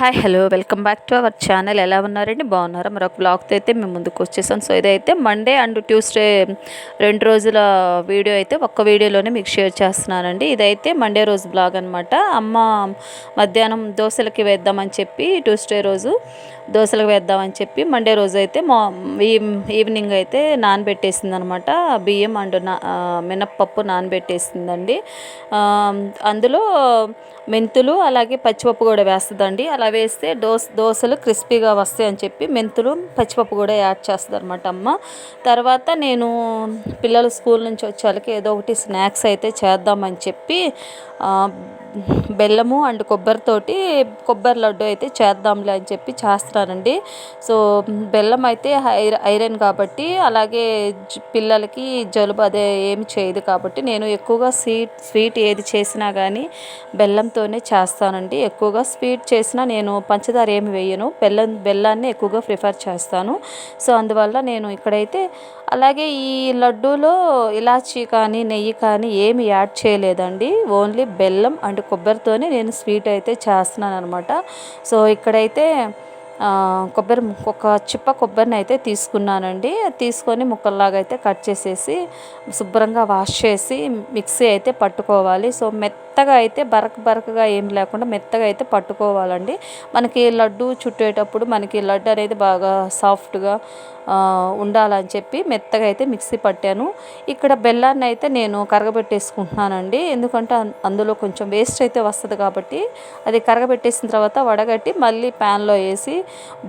Hi hello welcome back to our channel. ఎలా ఉన్నారండి? బాగున్నారా? మరొక బ్లాగ్తో అయితే మేము ముందుకు వచ్చేసాం. సో ఇదైతే మండే అండ్ ట్యూస్డే రెండు రోజుల వీడియో అయితే ఒక్క వీడియోలోనే మీకు షేర్ చేస్తున్నానండి. ఇదైతే మండే రోజు బ్లాగ్ అనమాట అమ్మ మధ్యాహ్నం దోశలకి వేద్దామని చెప్పి ట్యూస్డే రోజు దోశలకు వేద్దామని చెప్పి మండే రోజు అయితే మా ఈవినింగ్ అయితే నానబెట్టేసింది అనమాట బియ్యం అండ్ నా మినప్పప్పు నానబెట్టేసిందండి. అందులో మెంతులు అలాగే పచ్చిపప్పు కూడా వేస్తుందండి. అలా వేస్తే దోశ దోశలు క్రిస్పీగా వస్తాయి అని చెప్పి మెంతులు పచ్చిపప్పు కూడా యాడ్ చేస్తుంది అనమాట అమ్మ. తర్వాత నేను పిల్లలు స్కూల్ నుంచి వచ్చేళ్ళకి ఏదో ఒకటి స్నాక్స్ అయితే చేద్దామని చెప్పి బెల్లము అండ్ కొబ్బరితోటి కొబ్బరి లడ్డు అయితే చేద్దాంలే అని చెప్పి చేస్తానండి సో బెల్లం అయితే ఐర ఐరన్ కాబట్టి అలాగే పిల్లలకి జలుబు అదే ఏమి చేయదు కాబట్టి నేను ఎక్కువగా స్వీట్ స్వీట్ ఏది చేసినా కానీ బెల్లంతోనే చేస్తానండి. ఎక్కువగా స్వీట్ చేసినా నేను పంచదార ఏమి వేయను. బెల్లం బెల్లాన్ని ఎక్కువగా ప్రిఫర్ చేస్తాను. సో అందువల్ల నేను ఇక్కడైతే అలాగే ఈ లడ్డూలో ఇలాచీ కానీ నెయ్యి కానీ ఏమి యాడ్ చేయలేదండి. ఓన్లీ బెల్లం అండ్ కొబ్బరితోనే నేను స్వీట్ అయితే చేస్తున్నాను అనమాట సో ఇక్కడైతే కొబ్బరి ఒక చిప్ప కొబ్బరిని అయితే తీసుకున్నానండి. తీసుకొని ముక్కల్లాగా అయితే కట్ చేసేసి శుభ్రంగా వాష్ చేసి మిక్సీ అయితే పట్టుకోవాలి. సో మెత్తగా అయితే బరక బరకగా ఏం లేకుండా మెత్తగా అయితే పట్టుకోవాలండి. మనకి లడ్డు చుట్టేటప్పుడు మనకి లడ్డు అనేది బాగా సాఫ్ట్గా ఉండాలని చెప్పి మెత్తగా అయితే మిక్సీ పట్టాను. ఇక్కడ బెల్లాన్ని అయితే నేను కరగబెట్టేసుకుంటున్నానండి. ఎందుకంటే అందులో కొంచెం వేస్ట్ అయితే వస్తుంది కాబట్టి అది కరగబెట్టేసిన తర్వాత వడగట్టి మళ్ళీ ప్యాన్లో వేసి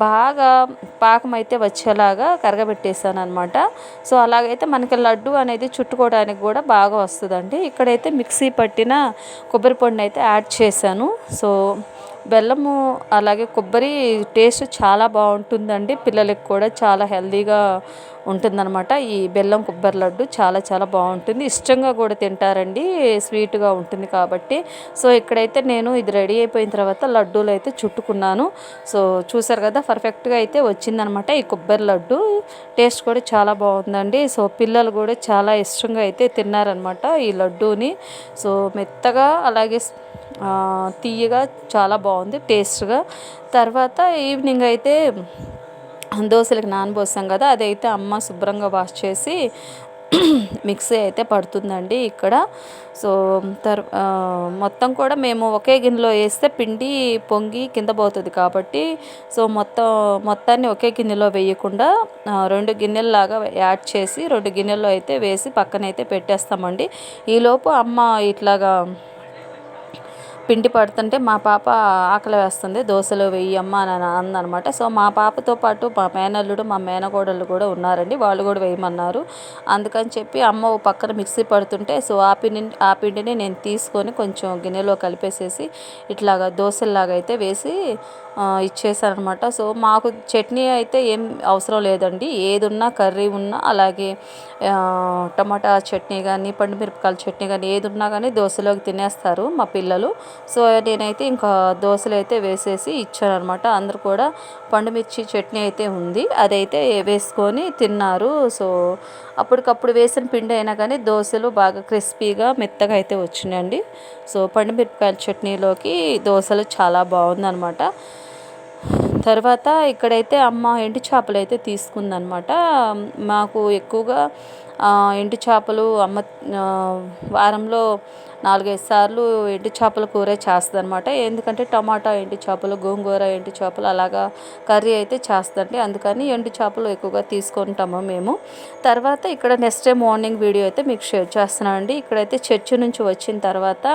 బాగా పాకం అయితే వచ్చేలాగా కరగబెట్టేసాను అనమాట సో అలాగైతే మనకి లడ్డు అనేది చుట్టుకోవడానికి కూడా బాగా వస్తుందండి. ఇక్కడైతే మిక్సీ పట్టిన కొబ్బరి పొడిని అయితే యాడ్ చేశాను. సో బెల్లము అలాగే కొబ్బరి టేస్ట్ చాలా బాగుంటుందండి. పిల్లలకి కూడా చాలా హెల్తీగా ఉంటుందన్నమాట. ఈ బెల్లం కొబ్బరి లడ్డు చాలా చాలా బాగుంటుంది. ఇష్టంగా కూడా తింటారండి. స్వీట్గా ఉంటుంది కాబట్టి. సో ఇక్కడైతే నేను ఇది రెడీ అయిపోయిన తర్వాత లడ్డూలు అయితే చుట్టుకున్నాను. సో చూసారు కదా పర్ఫెక్ట్గా అయితే వచ్చిందనమాట ఈ కొబ్బరి లడ్డు. టేస్ట్ కూడా చాలా బాగుందండి. సో పిల్లలు కూడా చాలా ఇష్టంగా అయితే తిన్నారనమాట ఈ లడ్డూని. సో మెత్తగా అలాగే తీయగా చాలా బాగుంది టేస్ట్గా. తర్వాత ఈవినింగ్ అయితే దోశలకు నానబోసాం కదా అదైతే అమ్మ శుభ్రంగా వాష్ చేసి మిక్సీ అయితే పడుతుందండి ఇక్కడ. సో తర్ మొత్తం కూడా మేము ఒకే గిన్నెలో వేస్తే పిండి పొంగి కింద పోతుంది కాబట్టి సో మొత్తం మొత్తాన్ని ఒకే గిన్నెలో వేయకుండా రెండు గిన్నెల్లాగా యాడ్ చేసి రెండు గిన్నెల్లో అయితే వేసి పక్కనైతే పెట్టేస్తామండి. ఈలోపు అమ్మ ఇట్లాగా పిండి పడుతుంటే మా పాప ఆకలి వేస్తుంది దోశలు వెయ్యమ్మ అని అందనమాట సో మా పాపతో పాటు మా మేనల్లుడు మా మేనకోడళ్ళు కూడా ఉన్నారండి వాళ్ళు కూడా వేయమన్నారు. అందుకని చెప్పి అమ్మ ఓ పక్కన మిక్సీ పడుతుంటే సో ఆ పిండి ఆ పిండిని నేను తీసుకొని కొంచెం గిన్నెలో కలిపేసేసి ఇట్లాగా దోశల్లాగా అయితే వేసి ఇచ్చేసారనమాట సో మాకు చట్నీ అయితే ఏం అవసరం లేదండి ఏది ఉన్నా కర్రీ ఉన్నా అలాగే టమాటా చట్నీ కానీ పండుమిరపకాయల చట్నీ కానీ ఏది ఉన్నా కానీ దోశలోకి తినేస్తారు మా పిల్లలు. సో నేనైతే ఇంకా దోశలు అయితే వేసేసి ఇచ్చాను అనమాట అందరు కూడా పండుమిర్చి చట్నీ అయితే ఉంది. అదైతే వేసుకొని తిన్నారు. సో అప్పటికప్పుడు వేసిన పిండి అయినా కానీ దోశలు బాగా క్రిస్పీగా మెత్తగా అయితే వచ్చినాయండి. సో పండుమిరపకాయల చట్నీలోకి దోశలు చాలా బాగుందన్నమాట. తర్వాత ఇక్కడైతే అమ్మ ఎండు చేపలు అయితే తీసుకుందనమాట మాకు ఎక్కువగా ఎండు చేపలు అమ్మ వారంలో నాలుగైదు సార్లు ఎండు చేపల కూర చేస్తుందనమాట ఎందుకంటే టమాటా ఎండు చేపలు గోంగూర ఎండు చేపలు అలాగా కర్రీ అయితే చేస్తుందండి. అందుకని ఎండు చేపలు ఎక్కువగా తీసుకుంటాము మేము. తర్వాత ఇక్కడ నెక్స్ట్ డే మార్నింగ్ వీడియో అయితే మీకు షేర్ చేస్తున్నాను అండి ఇక్కడైతే చర్చి నుంచి వచ్చిన తర్వాత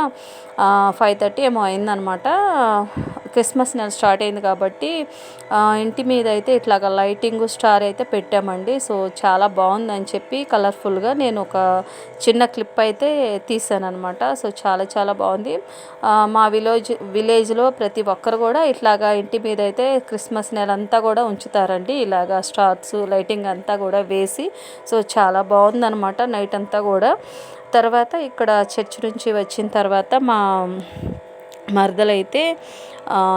ఫైవ్ థర్టీ ఏమో అయిందనమాట క్రిస్మస్ నెల స్టార్ట్ అయింది కాబట్టి ఇంటి మీద అయితే ఇట్లాగా లైటింగ్ స్టార్ అయితే పెట్టామండి. సో చాలా బాగుందని చెప్పి కలర్ఫుల్గా నేను ఒక చిన్న క్లిప్ అయితే తీసాను అనమాట సో చాలా చాలా బాగుంది. మా విలేజ్ విలేజ్లో ప్రతి ఒక్కరు కూడా ఇట్లాగా ఇంటి మీద అయితే క్రిస్మస్ నెల అంతా కూడా ఉంచుతారండి. ఇలాగా స్టార్స్ లైటింగ్ అంతా కూడా వేసి సో చాలా బాగుందనమాట నైట్ అంతా కూడా. తర్వాత ఇక్కడ చర్చ్ నుంచి వచ్చిన తర్వాత మా మరదలైతే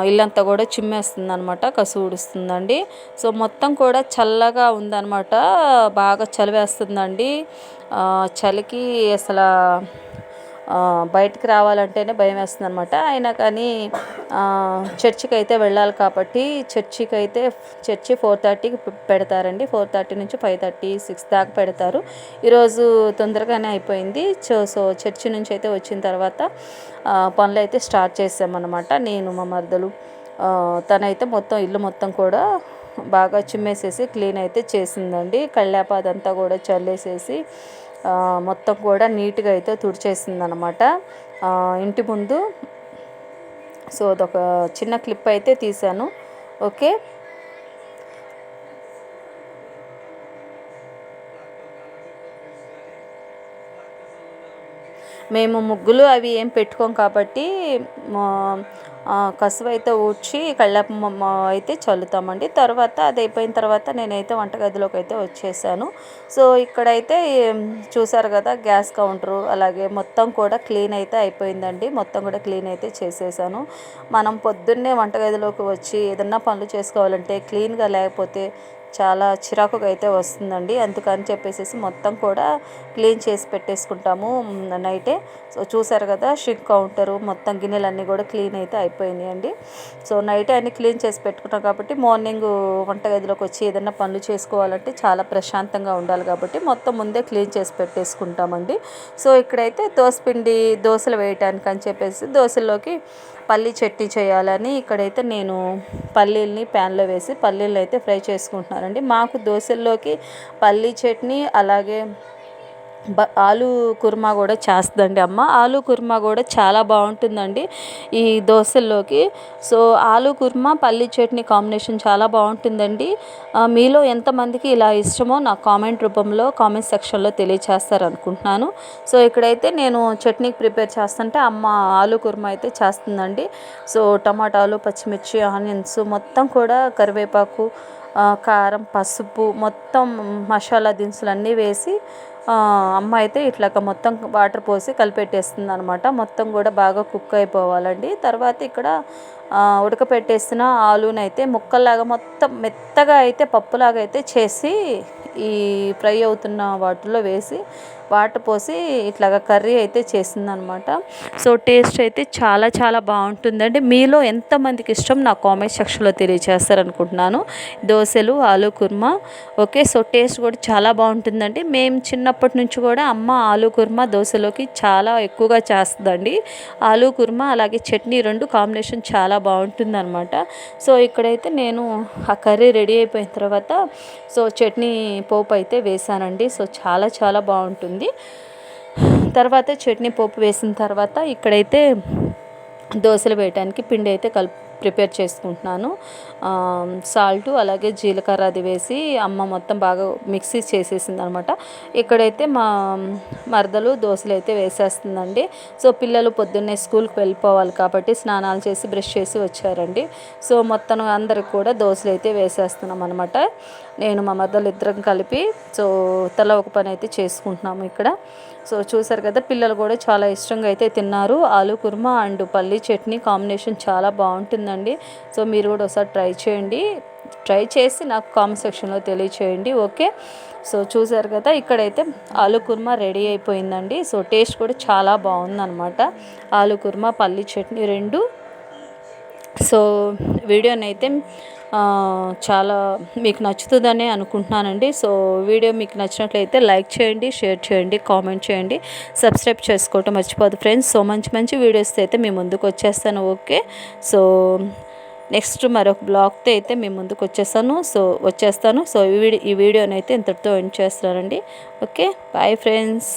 ఇల్లంతా కూడా చిమ్మేస్తుంది అనమాట కసు సో మొత్తం కూడా చల్లగా ఉందనమాట బాగా చలివేస్తుందండి. చలికి అసలు బయటికి రావాలంటేనే భయం వేస్తుంది అనమాట అయినా కానీ చర్చికి అయితే వెళ్ళాలి కాబట్టి చర్చికి అయితే చర్చి ఫోర్ థర్టీకి పెడతారండి. ఫోర్ థర్టీ నుంచి ఫైవ్ థర్టీ సిక్స్ దాకా పెడతారు. ఈరోజు తొందరగానే అయిపోయింది. సో సో చర్చి నుంచి అయితే వచ్చిన తర్వాత పనులు అయితే స్టార్ట్ చేసామన్నమాట. నేను మా మరదలు తనైతే మొత్తం ఇల్లు మొత్తం కూడా బాగా చిమ్మేసేసి క్లీన్ అయితే చేసిందండి. కళ్ళాపాదంతా కూడా చల్లేసేసి మొత్తం కూడా నీట్గా అయితే తుడిచేసింది అనమాట ఇంటి ముందు సో అదొక చిన్న క్లిప్ అయితే తీశాను. ఓకే? మేము ముగ్గులు అవి ఏం పెట్టుకోం కాబట్టి కసువు అయితే ఊడ్చి కళ్ళపమ్మ అయితే చల్లుతామండి. తర్వాత అది అయిపోయిన తర్వాత నేనైతే వంటగదిలోకి అయితే వచ్చేసాను. సో ఇక్కడైతే చూసారు కదా గ్యాస్ కౌంటరు అలాగే మొత్తం కూడా క్లీన్ అయితే అయిపోయిందండి. మొత్తం కూడా క్లీన్ అయితే చేసేసాను. మనం పొద్దున్నే వంటగదిలోకి వచ్చి ఏదన్నా పనులు చేసుకోవాలంటే క్లీన్గా లేకపోతే చాలా చిరాకుగా అయితే వస్తుందండి. అందుకని చెప్పేసి మొత్తం కూడా క్లీన్ చేసి పెట్టేసుకుంటాము నైటే. సో చూసారు కదా షింక్ కౌంటరు మొత్తం గిన్నెలన్నీ కూడా క్లీన్ అయితే అయిపోయినాయి అండి సో నైటే అన్ని క్లీన్ చేసి పెట్టుకున్నాం కాబట్టి మార్నింగ్ వంటగదిలోకి వచ్చి ఏదైనా పనులు చేసుకోవాలంటే చాలా ప్రశాంతంగా ఉండాలి కాబట్టి మొత్తం ముందే క్లీన్ చేసి పెట్టేసుకుంటామండి. సో ఇక్కడైతే దోసపిండి దోశలు వేయటానికి అని చెప్పేసి దోశల్లోకి పల్లీ చట్నీ చేయాలని ఇక్కడైతే నేను పల్లీల్ని ప్యాన్లో వేసి పల్లీలు అయితే ఫ్రై చేస్తున్నారండి. మాకు దోశల్లోకి పల్లీ చట్నీ అలాగే బ ఆలు కుర్మా కూడా చేస్తుందండి అమ్మ. ఆలు కుర్మా కూడా చాలా బాగుంటుందండి ఈ దోశల్లోకి. సో ఆలు కుర్మా పల్లి చట్నీ కాంబినేషన్ చాలా బాగుంటుందండి. మీలో ఎంతమందికి ఇలా ఇష్టమో నా కామెంట్ రూపంలో కామెంట్ సెక్షన్లో తెలియచేస్తారనుకుంటున్నాను. సో ఇక్కడైతే నేను చట్నీకి ప్రిపేర్ చేస్తుంటే అమ్మ ఆలు కుర్మా అయితే చేస్తుందండి. సో టమాటాలు పచ్చిమిర్చి ఆనియన్స్ మొత్తం కూడా కరివేపాకు కారం పసుపు మొత్తం మసాలా దినుసులు అన్నీ వేసి అమ్మ అయితే ఇట్లాగ మొత్తం వాటర్ పోసి కలిపెట్టేస్తుంది అనమాట మొత్తం కూడా బాగా కుక్ అయిపోవాలండి. తర్వాత ఇక్కడ ఉడకపెట్టేసిన ఆలూనైతే ముక్కల్లాగా మొత్తం మెత్తగా అయితే పప్పులాగా అయితే చేసి ఈ ఫ్రై అవుతున్న వాటిలో వేసి వాటర్ పోసి ఇట్లాగ కర్రీ అయితే చేసిందనమాట. సో టేస్ట్ అయితే చాలా చాలా బాగుంటుందండి. మీలో ఎంతమందికి ఇష్టం నా కామెంట్ సెక్షన్లో తెలియజేస్తారనుకుంటున్నాను దోశలు ఆలు కుర్మా. ఓకే సో టేస్ట్ కూడా చాలా బాగుంటుందండి. మేము చిన్నప్పటి నుంచి కూడా అమ్మ ఆలు కుర్మా దోశలోకి చాలా ఎక్కువగా చేస్తుందండి. ఆలు కుర్మా అలాగే చట్నీ రెండు కాంబినేషన్ చాలా బాగుంటుందన్నమాట సో ఇక్కడైతే నేను ఆ కర్రీ రెడీ అయిపోయిన తర్వాత సో చట్నీ పోపు అయితే వేసానండి. సో చాలా చాలా బాగుంటుంది. తర్వాత చట్నీ పోపు వేసిన తర్వాత ఇక్కడైతే దోశలు వేయడానికి పిండి అయితే కలుపు ప్రిపేర్ చేసుకుంటున్నాను. సాల్ట్ అలాగే జీలకర్ర అది వేసి అమ్మ మొత్తం బాగా మిక్సీ చేసేసింది అనమాట ఇక్కడైతే మా మరదలు దోశలు అయితే వేసేస్తుందండి. సో పిల్లలు పొద్దున్నే స్కూల్కి వెళ్ళిపోవాలి కాబట్టి స్నానాలు చేసి బ్రష్ చేసి వచ్చారండి. సో మొత్తం అందరికి కూడా దోశలు అయితే వేసేస్తున్నాం అనమాట. నేను మా మరదలు ఇద్దరం కలిపి సో తల ఒక పని అయితే చేసుకుంటున్నాము ఇక్కడ. సో చూసారు కదా పిల్లలు కూడా చాలా ఇష్టంగా అయితే తిన్నారు. ఆలు కుర్మా అండ్ పల్లీ చట్నీ కాంబినేషన్ చాలా బాగుంటుంది బాగుంటుందండి సో మీరు కూడా ఒకసారి ట్రై చేయండి. ట్రై చేసి నాకు కామెంట్ సెక్షన్లో తెలియచేయండి. ఓకే? సో చూసారు కదా ఇక్కడైతే ఆలు కుర్మా రెడీ అయిపోయిందండి. సో టేస్ట్ కూడా చాలా బాగుందన్నమాట. ఆలు కుర్మా పల్లీ చట్నీ రెండు. సో వీడియోనైతే చాలా మీకు నచ్చుతుందని అనుకుంటున్నానండి. సో వీడియో మీకు నచ్చినట్లయితే లైక్ చేయండి షేర్ చేయండి కామెంట్ చేయండి. సబ్స్క్రైబ్ చేసుకోవటం మర్చిపోదు ఫ్రెండ్స్. సో మంచి మంచి వీడియోస్ అయితే మీ ముందుకు వచ్చేస్తాను. ఓకే? సో నెక్స్ట్ మరొక బ్లాగ్తో అయితే మీ ముందుకు వచ్చేస్తాను. సో వచ్చేస్తాను. సో ఈ వీడియో ఈ వీడియోని అయితే ఇంతటితో ఎండ్ చేస్తానండి ఓకే? Bye friends.